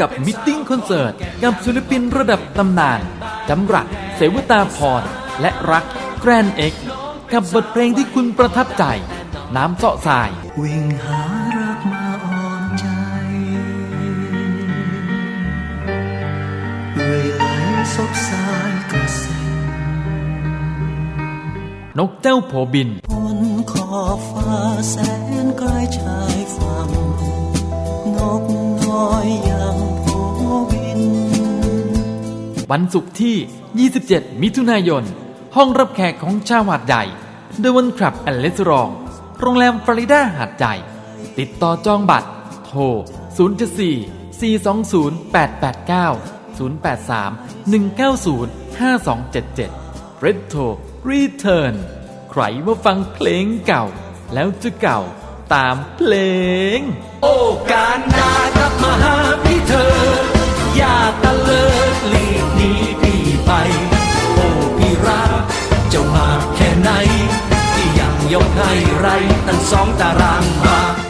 กับมิทติ้งคอนเสิร์ตกับศิลปินระดับตำนานจำรัดเสวตาพร และรักแกรนเอ็กกับบทเพลงที่คุณประทับใจ น้ำเสาะทราย วิ่งหารักมาอ่อนใจเรื่อยไหลซบสายกระเซ็นนกเจ้าโผบินบนขอบฟ้าแสนไกลชายฝั่ง วันศุกร์ที่ 27 มิถุนายน ห้องรับแขกของชาวหาดใหญ่เดวันคลับแอนเลสรอง โรงแรมฟลอริดาหาดใหญ่ติดต่อจองบัตร โทร0 4 420 889 083 190 5277 Retro Return ใครมาฟังเพลงเก่า แล้วจะเก่าตามเพลง โอ้การนา แค่ไหน ที่ยังยกให้ไรตั้งสองตารางวา